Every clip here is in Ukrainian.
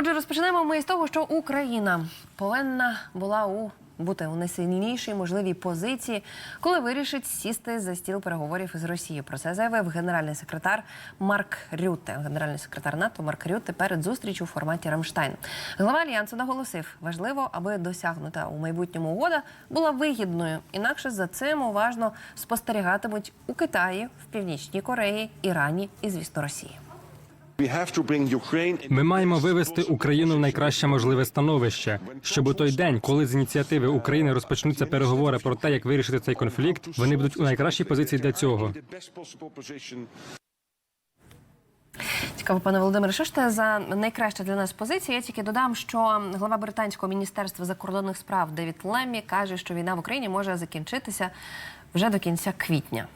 Отже, розпочнемо ми з того, що Україна повинна була у бути у найсильнішій можливій позиції, коли вирішить сісти за стіл переговорів із Росією. Про це заявив генеральний секретар Марк Рютте. Генеральний секретар НАТО Марк Рютте перед зустрічю у форматі Рамштайн. Глава альянсу наголосив, важливо, аби досягнута у майбутньому угода була вигідною. Інакше за цим уважно спостерігатимуть у Китаї, в Північній Кореї, Ірані і, звісно, Росії. Ми маємо вивести Україну в найкраще можливе становище, щоб у той день, коли з ініціативи України розпочнуться переговори про те, як вирішити цей конфлікт, вони будуть у найкращій позиції для цього. Цікаво, пане Володимире, що ж це за найкраща для нас позиція? Я тільки додам, що глава британського міністерства закордонних справ Девід Леммі каже, що війна в Україні може закінчитися вже до кінця квітня.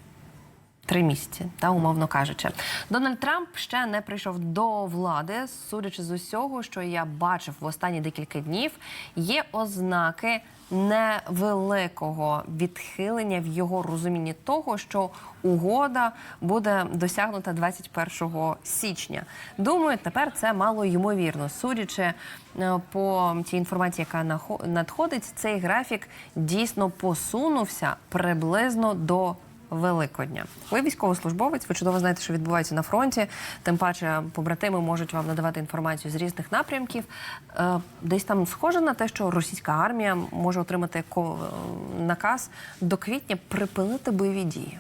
Три місяці, та умовно кажучи, Дональд Трамп ще не прийшов до влади. Судячи з усього, що я бачив в останні декілька днів, є ознаки невеликого відхилення в його розумінні того, що угода буде досягнута 21 січня. Думаю, тепер це мало ймовірно. Судячи е, по тій інформації, яка надходить, цей графік дійсно посунувся приблизно до. Великодня. Ви військовослужбовець, ви чудово знаєте, що відбувається на фронті. Тим паче, побратими можуть вам надавати інформацію з різних напрямків. Е, Десь там схоже на те, що російська армія може отримати наказ до квітня припинити бойові дії.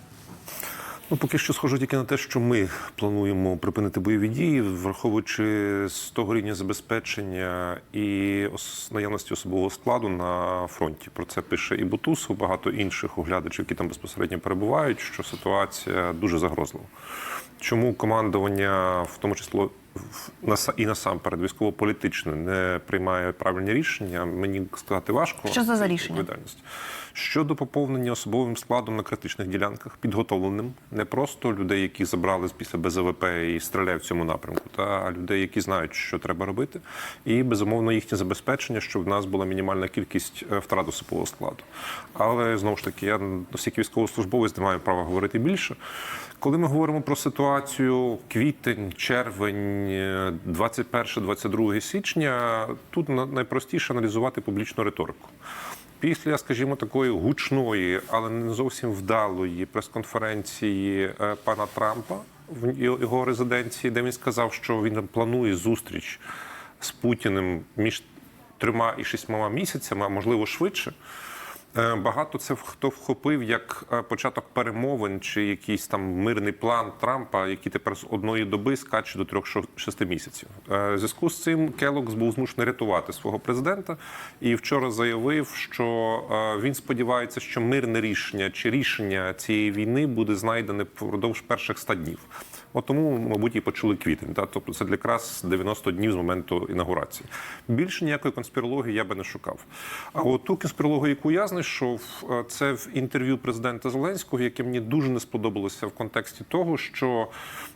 Ну, поки що схожу тільки на те, що ми плануємо припинити бойові дії, враховуючи з того рівня забезпечення і ос- наявності особового складу на фронті. Про це пише і Бутусов, багато інших оглядачів, які там безпосередньо перебувають, що ситуація дуже загрозлива. Чому командування, в тому числі і насамперед військово-політичне, не приймає правильні рішення, мені сказати важко. Що це за рішення? Відповідальність. Щодо поповнення особовим складом на критичних ділянках, підготовленим, не просто людей, які забрали після БЗВП і стріляють в цьому напрямку, та людей, які знають, що треба робити, і безумовно їхнє забезпечення, щоб в нас була мінімальна кількість е, втрат особового складу. Але знову ж таки, я оскільки військовослужбовець не маю права говорити більше. Коли ми говоримо про ситуацію квітень, червень, е, 21-22 січня, тут на- найпростіше аналізувати публічну риторику. Після, скажімо, такої гучної, але не зовсім вдалої прес-конференції е, пана Трампа в його резиденції, де він сказав, що він планує зустріч з Путіним між трьома і шістьма місяцями, а можливо швидше. Е, Багато це хто вхопив як е, початок перемовин чи якийсь там мирний план Трампа, який тепер з одної доби скаче до трьох шо- шести місяців. Е, зв'язку з цим Келокс був змушений рятувати свого президента і вчора заявив, що він сподівається, що мирне рішення чи рішення цієї війни буде знайдене впродовж перших 100 днів. От тому, мабуть, і почули квітень. Та? Тобто це для якраз 90 днів з моменту інаугурації. Більше ніякої конспірології я би не шукав. А от ту конспірологію, яку я знайшов, е, це в інтерв'ю президента Зеленського, яке мені дуже не сподобалося в контексті того, що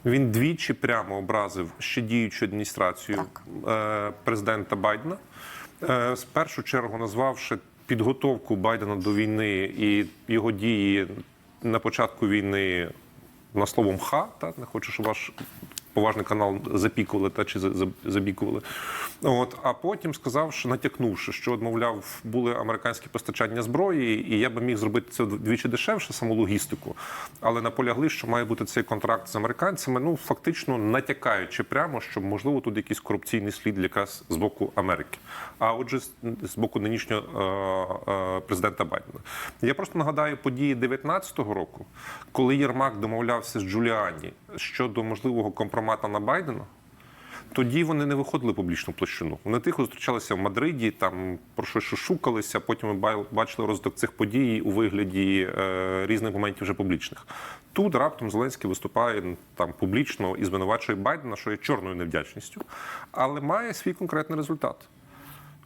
він двічі прямо образив ще діючу адміністрацію е, президента Байдена. Е, В першу чергу назвавши підготовку Байдена до війни і його дії на початку війни на словом ха, та не хочу, щоб ваш поважний канал запікували та чи за- за- забікували. От а потім сказав, що натякнувши, що мовляв, були американські постачання зброї, і я би міг зробити це вдвічі дешевше, саму логістику, але наполягли, що має бути цей контракт з американцями. Ну фактично натякаючи прямо, що можливо тут якийсь корупційний слід якраз з боку Америки. А отже, з- боку нинішнього е, е, президента Байдена. Я просто нагадаю події 19-го року, коли Єрмак домовлявся з Джуліані щодо можливого компромата на Байдена. Тоді вони не виходили публічну площину. Вони тихо зустрічалися в Мадриді, там про щось шушукалися. Потім ми бачили розвиток цих подій у вигляді е, різних моментів вже публічних. Тут раптом Зеленський виступає там публічно і звинувачує Байдена, що є чорною невдячністю, але має свій конкретний результат.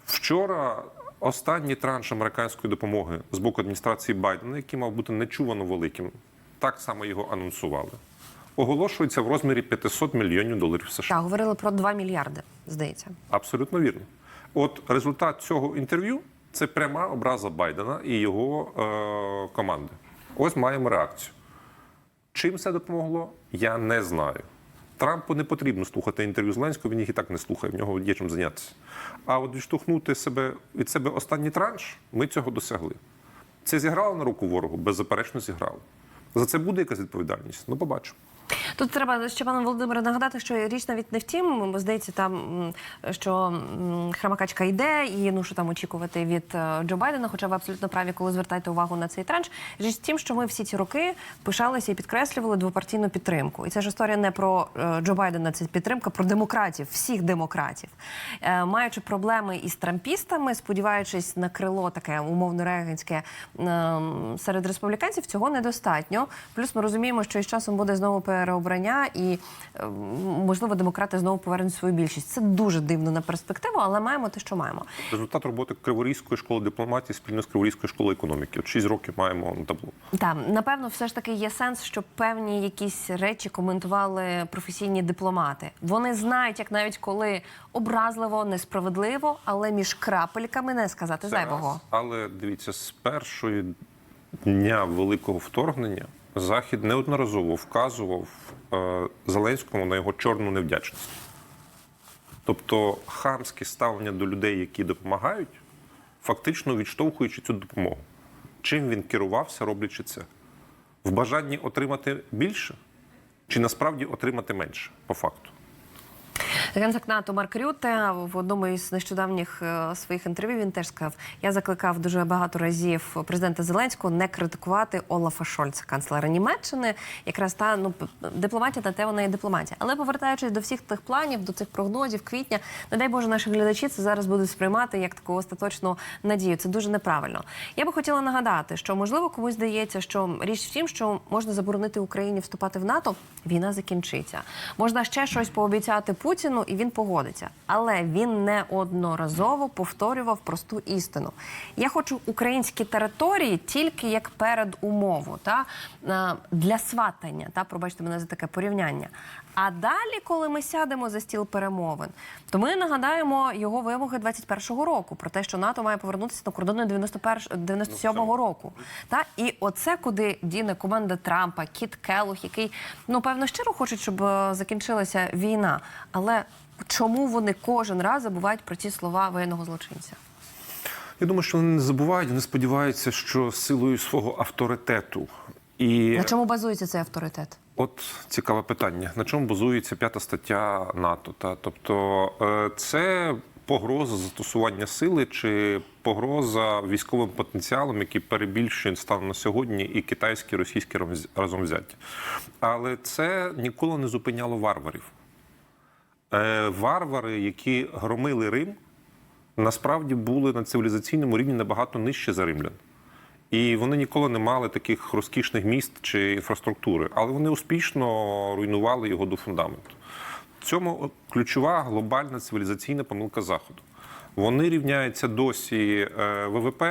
Вчора останній транш американської допомоги з боку адміністрації Байдена, який мав бути нечувано великим, так само його анонсували. Оголошується в розмірі 500 мільйонів доларів США. Так, говорили про 2 мільярди, здається. Абсолютно вірно. От результат цього інтерв'ю це пряма образа Байдена і його е, команди. Ось маємо реакцію. Чим це допомогло, я не знаю. Трампу не потрібно слухати інтерв'ю Зеленського, він їх і так не слухає, в нього є чим зайнятися. А от відштовхнути себе від себе останній транш, ми цього досягли. Це зіграло на руку ворогу, беззаперечно зіграло. За це буде якась відповідальність? Ну, побачимо. Тут треба ще пане Володимире нагадати, що річ навіть не в тім, здається, там що храмакачка йде, і ну що там очікувати від е, Джо Байдена. Хоча ви абсолютно праві, коли звертаєте увагу на цей транш. Річ в тім, що ми всі ці роки пишалися і підкреслювали двопартійну підтримку. І це ж історія не про е, Джо Байдена, це підтримка про демократів, всіх демократів. Е, Маючи проблеми із трампістами, сподіваючись на крило таке умовно регенське ем, серед республіканців, цього недостатньо. Плюс ми розуміємо, що із часом буде знову переобрання, і ем, можливо демократи знову повернуть свою більшість. Це дуже дивно на перспективу, але маємо те, що маємо. Результат роботи Криворізької школи дипломатії спільно з Криворізькою школою економіки. От 6 років маємо на табло. Так, напевно, все ж таки є сенс, щоб певні якісь речі коментували професійні дипломати. Вони знають, як навіть коли образливо, несправедливо, але між крапельками не сказати зайвого. Але дивіться, з першої дня великого вторгнення Захід неодноразово вказував е, Зеленському на його чорну невдячність. Тобто хамське ставлення до людей, які допомагають, фактично відштовхуючи цю допомогу. Чим він керувався, роблячи це? В бажанні отримати більше чи насправді отримати менше по факту? Генсек НАТО Марк Рюте в одному із нещодавніх е, своїх інтерв'ю він теж сказав: я закликав дуже багато разів президента Зеленського не критикувати Олафа Шольца, канцлера Німеччини. Якраз та ну дипломатія на те вона і дипломатія. Але повертаючись до всіх тих планів, до цих прогнозів, квітня, не дай Боже, наші глядачі це зараз будуть сприймати як таку остаточну надію. Це дуже неправильно. Я би хотіла нагадати, що можливо комусь здається, що річ в тім, що можна заборонити Україні вступати в НАТО, війна закінчиться. Можна ще щось пообіцяти Путіну, і він погодиться. Але він неодноразово повторював просту істину. Я хочу українські території тільки як передумову та е, для сватання. Та пробачте мене за таке порівняння. А далі, коли ми сядемо за стіл перемовин, то ми нагадаємо його вимоги 21-го року про те, що НАТО має повернутися на кордони 91 97-го року. Та і оце куди діне команда Трампа, Кіт Келлог, який ну певно щиро хочуть, щоб е, закінчилася війна. Але чому вони кожен раз забувають про ці слова воєнного злочинця? Я думаю, що вони не забувають, вони сподіваються, що силою свого авторитету і На чому базується цей авторитет? От цікаве питання: на чому базується п'ята стаття НАТО? Та тобто е, це погроза застосування сили чи погроза військовим потенціалом, який перебільшує станом на сьогодні і китайські, і російські разом- разом взяті. Але це ніколи не зупиняло варварів. Е, Варвари, які громили Рим, насправді були на цивілізаційному рівні набагато нижче за римлян. І вони ніколи не мали таких розкішних міст чи інфраструктури, але вони успішно руйнували його до фундаменту. В цьому ключова глобальна цивілізаційна помилка Заходу. Вони рівняються досі е, ВВП.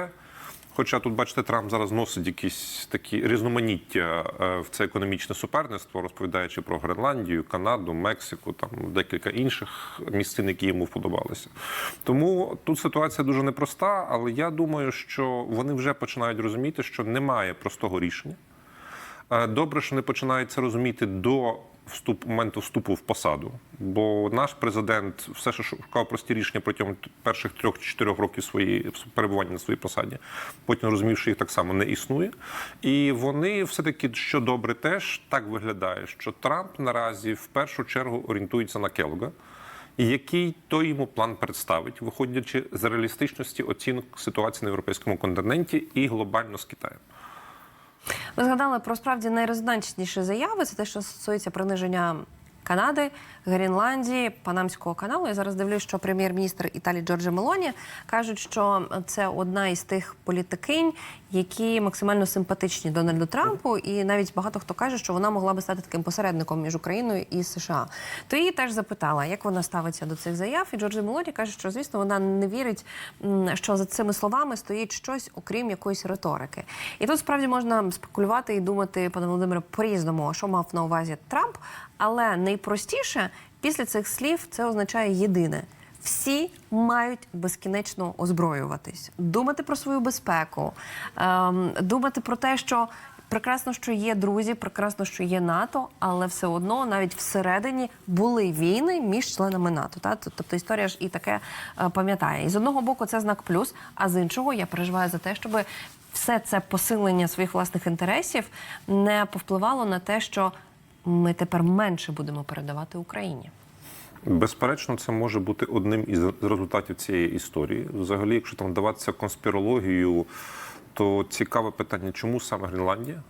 Хоча тут, бачите, Трамп зараз носить якісь такі різноманіття е, в це економічне суперництво, розповідаючи про Гренландію, Канаду, Мексику, там декілька інших місцин, які йому вподобалися. Тому тут ситуація дуже непроста, але я думаю, що вони вже починають розуміти, що немає простого рішення. Е, Добре, що не починають це розуміти до вступ, моменту вступу в посаду. Бо наш президент все ще шукав прості рішення протягом перших трьох-чотирьох років своєї перебування на своїй посаді. Потім розумів, що їх так само не існує. І вони все-таки, що добре, теж так виглядає, що Трамп наразі в першу чергу орієнтується на Келога. Який той йому план представить, виходячи з реалістичності оцінок ситуації на європейському континенті і глобально з Китаєм. Ви згадали про справді найрезонансніші заяви. Це те, що стосується приниження Канади, Гренландії, Панамського каналу. Я зараз дивлюсь, що прем'єр-міністр Італії Джорджа Мелоні кажуть, що це одна із тих політикинь, які максимально симпатичні Дональду Трампу, і навіть багато хто каже, що вона могла би стати таким посередником між Україною і США. То її теж запитала, як вона ставиться до цих заяв. І Джорджа Мелоні каже, що звісно вона не вірить, що за цими словами стоїть щось, окрім якоїсь риторики. І тут справді можна спекулювати і думати, пане Володимире, по-різному, що мав на увазі Трамп. Але найпростіше після цих слів це означає єдине. Всі мають безкінечно озброюватись, думати про свою безпеку, ем, думати про те, що Прекрасно, що є друзі, прекрасно, що є НАТО, але все одно навіть всередині були війни між членами НАТО. Та тобто історія ж і таке е, пам'ятає. І з одного боку це знак плюс, а з іншого я переживаю за те, щоб все це посилення своїх власних інтересів не повпливало на те, що ми тепер менше будемо передавати Україні. Безперечно, це може бути одним із результатів цієї історії. Взагалі, якщо там вдаватися конспірологію, то цікаве питання, чому саме Гренландія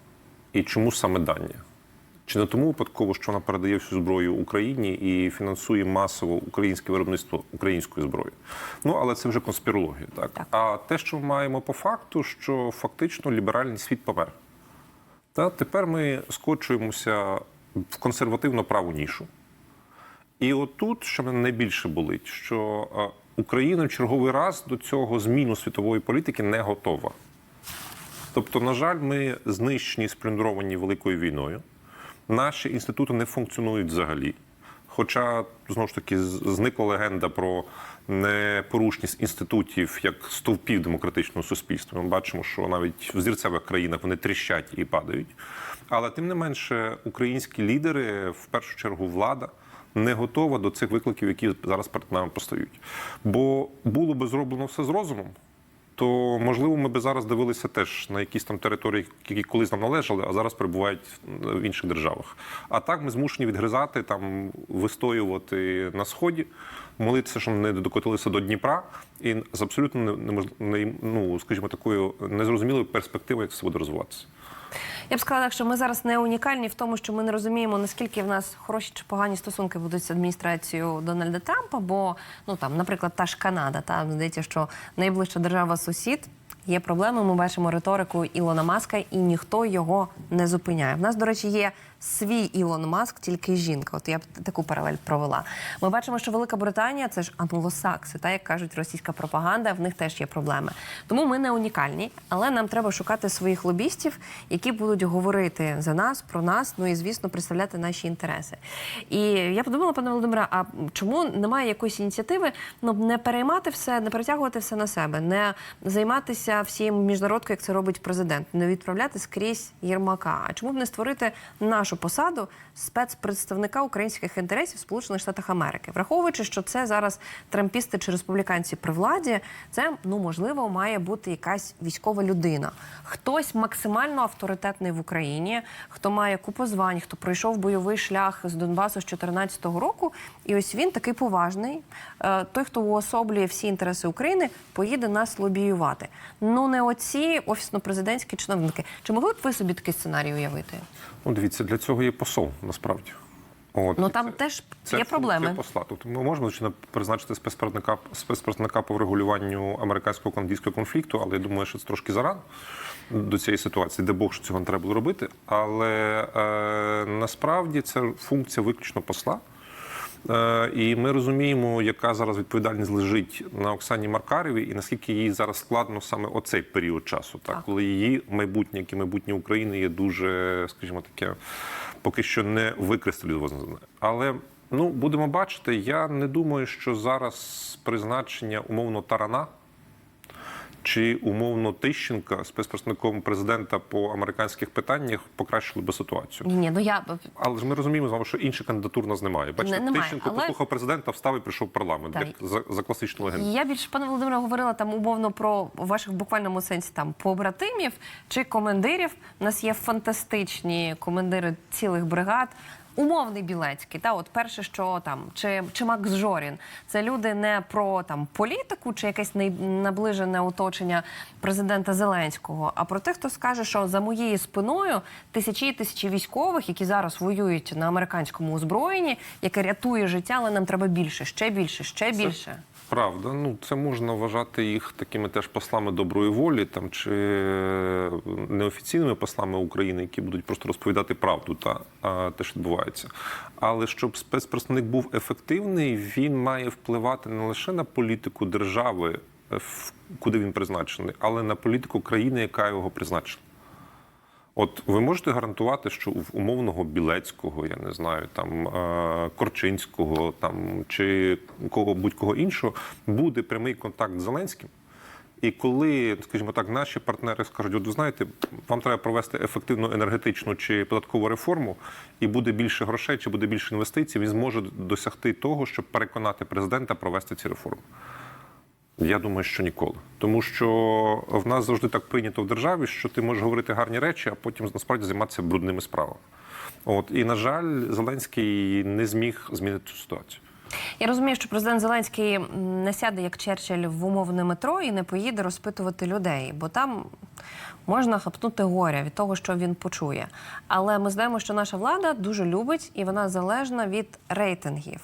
і чому саме Данія? Чи не тому випадково, що вона передає всю зброю Україні і фінансує масово українське виробництво української зброї? Ну але це вже конспірологія, так? Так. А те, що ми маємо по факту, що фактично ліберальний світ помер. Та тепер ми скочуємося в консервативно праву нішу. І отут, що мене найбільше болить, що е, Україна в черговий раз до цього зміну світової політики не готова. Тобто, на жаль, ми знищені, сплюндровані великою війною. Наші інститути не функціонують взагалі. Хоча знову ж таки зникла легенда про непорушність інститутів як стовпів демократичного суспільства. Ми бачимо, що навіть в зірцевих країнах вони тріщать і падають. Але тим не менше, українські лідери, в першу чергу влада, не готова до цих викликів, які зараз перед нами постають. Бо було би зроблено все з розумом, то можливо ми би зараз дивилися теж на якісь там території, які колись нам належали, а зараз перебувають в інших державах. А так ми змушені відгризати там, вистоювати на сході, молитися, щоб не докотилися до Дніпра, і з абсолютно не, ну, скажімо, такою незрозумілою перспективою, як це буде розвиватися. Я б сказала, що ми зараз не унікальні в тому, що ми не розуміємо, наскільки в нас хороші чи погані стосунки будуть з адміністрацією Дональда Трампа. Бо, ну там, наприклад, та ж Канада, там здається, що найближча держава сусід. Є проблеми. Ми бачимо риторику Ілона Маска, і ніхто його не зупиняє. В нас, до речі, є свій Ілон Маск, тільки жінка. От я б таку паралель провела. Ми бачимо, що Велика Британія це ж англосакси, та як кажуть російська пропаганда, в них теж є проблеми. Тому ми не унікальні, але нам треба шукати своїх лобістів, які будуть говорити за нас, про нас, ну і звісно, представляти наші інтереси. І я подумала, пане Володимире, а чому немає якоїсь ініціативи ну не переймати все, не перетягувати все на себе, не займатися всім міжнародкою, як це робить президент, не відправляти скрізь Єрмака. А чому б не створити нашу посаду спецпредставника українських інтересів Сполучених Штатах Америки, враховуючи, що це зараз трампісти чи республіканці при владі, це ну можливо має бути якась військова людина, хтось максимально авторитетний в Україні, хто має купу звань, хто пройшов бойовий шлях з Донбасу з 2014 року, і ось він такий поважний. е, Той, хто уособлює всі інтереси України, поїде нас лобіювати. Ну не оці офісно-президентські чиновники. Чи могли б ви собі такий сценарій уявити? Ну, дивіться, для цього є посол, насправді. От, Ну там це- теж Це є проблеми. посла. Тут ми можемо звичайно призначити спецпредставника, спецпредставника по врегулюванню американсько-канадського конфлікту, але я думаю, що це трошки зарано до цієї ситуації, де Бог що цього не треба було робити. Але е, насправді це функція виключно посла. Е, І ми розуміємо, яка зараз відповідальність лежить на Оксані Маркарєвій, і наскільки їй зараз складно саме оцей період часу, так, Так. коли її майбутнє, як і майбутнє України, є дуже, скажімо таке, поки що не викристалізоване. Але ну будемо бачити. Я не думаю, що зараз призначення умовно тарана. Чи умовно Тищенка спецпредставником президента по американських питаннях покращили би ситуацію? Ні, ну я Але ж ми розуміємо з вами, що інших кандидатур нас немає. Бачите, Не- немає, Тищенко але- послухав президента, встав і прийшов в парламент, Так. як за, за класичну легенду. Я більше пане Володимире говорила там умовно про ваших в буквальному сенсі там побратимів чи командирів. У нас є фантастичні командири цілих бригад. Умовний Білецький, та от перше, що там, чи, чи Макс Жорін, це люди не про там політику чи якесь най- наближене оточення президента Зеленського, а про тих, хто скаже, що за моєю спиною тисячі і тисячі військових, які зараз воюють на американському озброєнні, яке рятує життя, але нам треба більше, ще більше, ще більше. Правда, ну це можна вважати їх такими теж послами доброї волі, там чи неофіційними послами України, які будуть просто розповідати правду та а, те, що відбувається. Але щоб спецпредставник був ефективний, він має впливати не лише на політику держави, е, куди він призначений, але на політику країни, яка його призначила. От ви можете гарантувати, що в умовного Білецького, я не знаю, там е, Корчинського, там чи кого будь-кого іншого буде прямий контакт з Зеленським, І коли, скажімо так, наші партнери скажуть, от ви знаєте, вам треба провести ефективну енергетичну чи податкову реформу, і буде більше грошей, чи буде більше інвестицій, він зможе досягти того, щоб переконати президента провести ці реформи. Я думаю, що ніколи. Тому що в нас завжди так прийнято в державі, що ти можеш говорити гарні речі, а потім насправді займатися брудними справами. От і на жаль, Зеленський не зміг змінити цю ситуацію. Я розумію, що президент Зеленський не сяде як Черчилль в умовне метро і не поїде розпитувати людей, бо там можна хапнути горя від того, що він почує. Але ми знаємо, що наша влада дуже любить і вона залежна від рейтингів.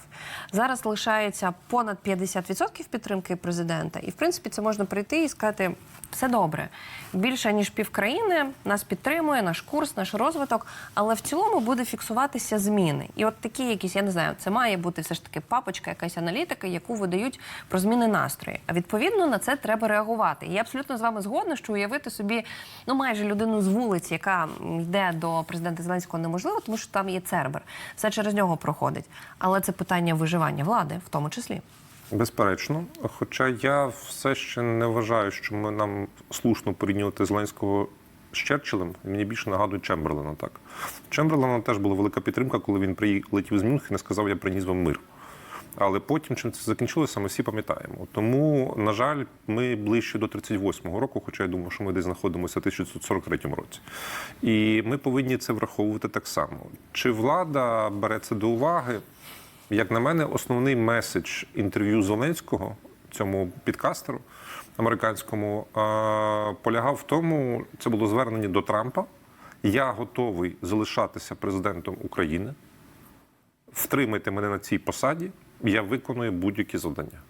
Зараз лишається понад 50% підтримки президента, і в принципі це можна прийти і сказати. Все добре. Більше ніж півкраїни нас підтримує, наш курс, наш розвиток, але в цілому буде фіксуватися зміни. І от такі якісь, я не знаю, це має бути все ж таки папочка, якась аналітика, яку видають про зміни настрої. А відповідно на це треба реагувати. І я абсолютно з вами згодна, що уявити собі ну майже людину з вулиці, яка йде до президента Зеленського, неможливо, тому що там є цербер. Все через нього проходить. Але це питання виживання влади, в тому числі. Безперечно. Хоча я все ще не вважаю, що ми нам слушно порівнювати Зеленського з Черчиллем. Мені більше нагадує Чемберлена. Так Чемберлена теж була велика підтримка, коли він прилетів з Мюнхена і сказав, я приніс вам мир. Але потім, чим це закінчилося, ми всі пам'ятаємо. Тому, на жаль, ми ближче до 38-го року, хоча я думаю, що ми десь знаходимося в 1943 році. І ми повинні це враховувати так само. Чи влада бере це до уваги? Як на мене, основний меседж інтерв'ю Зеленського, цьому підкастеру американському, е, полягав в тому, це було звернення до Трампа. Я готовий залишатися президентом України. Втримайте мене на цій посаді, я виконую будь-які завдання.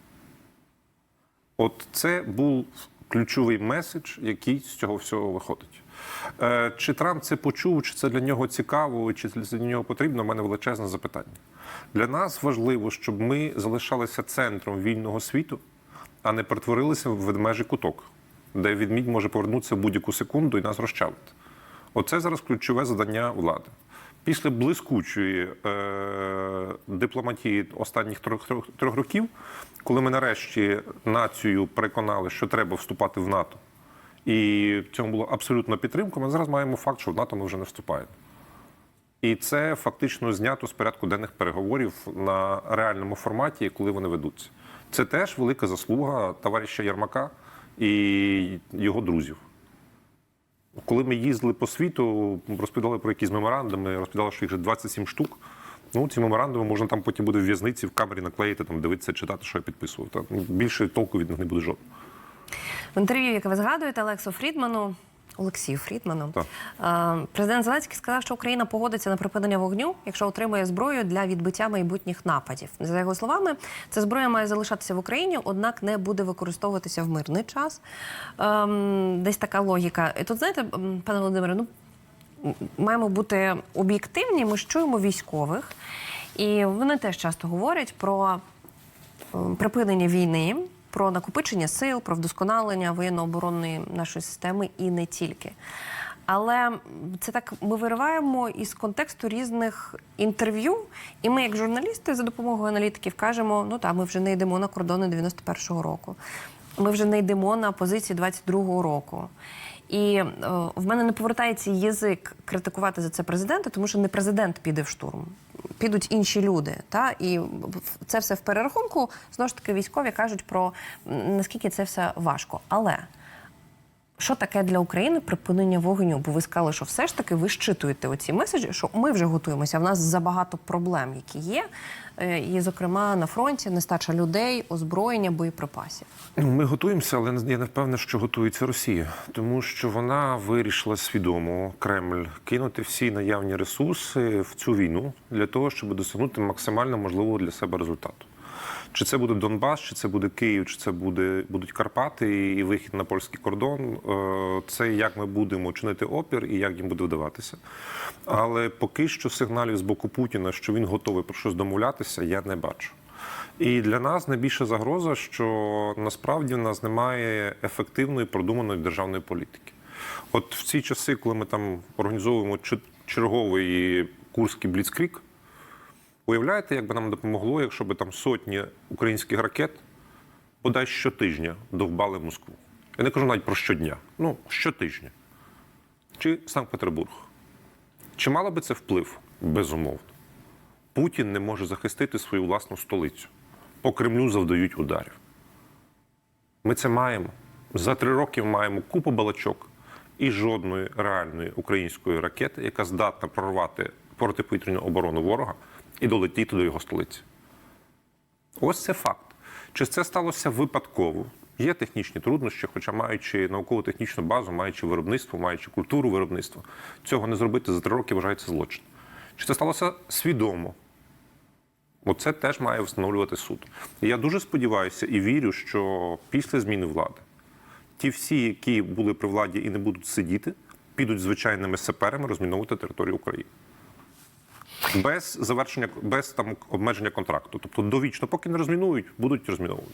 От це був ключовий меседж, який з цього всього виходить. Е, Чи Трамп це почув, чи це для нього цікаво, чи це для нього потрібно, у мене величезне запитання. Для нас важливо, щоб ми залишалися центром вільного світу, а не перетворилися в ведмежий куток, де відмідь може повернутися в будь-яку секунду і нас розчавити. Оце зараз ключове завдання влади. Після блискучої е, дипломатії останніх трьох, трьох, трьох років, коли ми нарешті націю переконали, що треба вступати в НАТО, і в цьому було абсолютно підтримка, ми зараз маємо факт, що в НАТО ми вже не вступаємо. І це фактично знято з порядку денних переговорів на реальному форматі, коли вони ведуться. Це теж велика заслуга товариша Єрмака і його друзів. Коли ми їздили по світу, розповідали про якісь меморандуми, розповідали, що їх вже 27 штук. Ну, ці меморандуми можна там потім буде в в'язниці, в камері наклеїти, там дивитися, читати, що я підписував. Та, ну, більше толку від них не буде жодного. В інтерв'ю, яке ви згадуєте, Олексу Фрідману. Олексію Фрідману Так. президент Зеленський сказав, що Україна погодиться на припинення вогню, якщо отримує зброю для відбиття майбутніх нападів. За його словами, ця зброя має залишатися в Україні, однак не буде використовуватися в мирний час. Ем, десь така логіка. І тут знаєте, пане Володимире, ну маємо бути об'єктивні. Ми ж чуємо військових, і вони теж часто говорять про е, припинення війни, про накопичення сил, про вдосконалення воєнно-оборонної нашої системи і не тільки. Але це так ми вириваємо із контексту різних інтерв'ю, і ми, як журналісти, за допомогою аналітиків, кажемо: ну так, ми вже не йдемо на кордони 91-го року. Ми вже не йдемо на позиції 22-го року. І е, в мене не повертається язик критикувати за це президента, тому що не президент піде в штурм, підуть інші люди. Та і це все в перерахунку. Знову ж таки, військові кажуть про наскільки це все важко. Але що таке для України припинення вогню? Бо ви сказали, що все ж таки ви щитуєте оці меседжі, що ми вже готуємося. В нас забагато проблем, які є, е, і, зокрема, на фронті нестача людей, озброєння, боєприпасів. Ми готуємося, але я не впевнений, що готується Росія, тому що вона вирішила свідомо Кремль кинути всі наявні ресурси в цю війну для того, щоб досягнути максимально можливого для себе результату. Чи це буде Донбас, чи це буде Київ, чи це буде будуть Карпати і вихід на польський кордон. Е, Це як ми будемо чинити опір і як їм буде вдаватися. Але поки що сигналів з боку Путіна, що він готовий про щось домовлятися, я не бачу. І для нас найбільша загроза, що насправді в нас немає ефективної продуманої державної політики. От в ці часи, коли ми там організовуємо чер- черговий курський бліцкрік, уявляєте, як би нам допомогло, якщо б там сотні українських ракет бодай щотижня довбали Москву. Я не кажу навіть про щодня, ну щотижня. Чи Санкт-Петербург. Чи мало би це вплив? Безумовно. Путін не може захистити свою власну столицю. По Кремлю завдають ударів. Ми це маємо. За три роки маємо купу балачок і жодної реальної української ракети, яка здатна прорвати протиповітряну оборону ворога і долетіти до його столиці. Ось це факт. Чи це сталося випадково? Є технічні труднощі, хоча маючи науково-технічну базу, маючи виробництво, маючи культуру виробництва, цього не зробити за три роки вважається злочин. Чи це сталося свідомо? Оце теж має встановлювати суд. І я дуже сподіваюся і вірю, що після зміни влади ті всі, які були при владі і не будуть сидіти, підуть звичайними саперами розміновувати територію України. Без завершення, без там обмеження контракту. Тобто довічно, поки не розмінують, будуть розміновувати.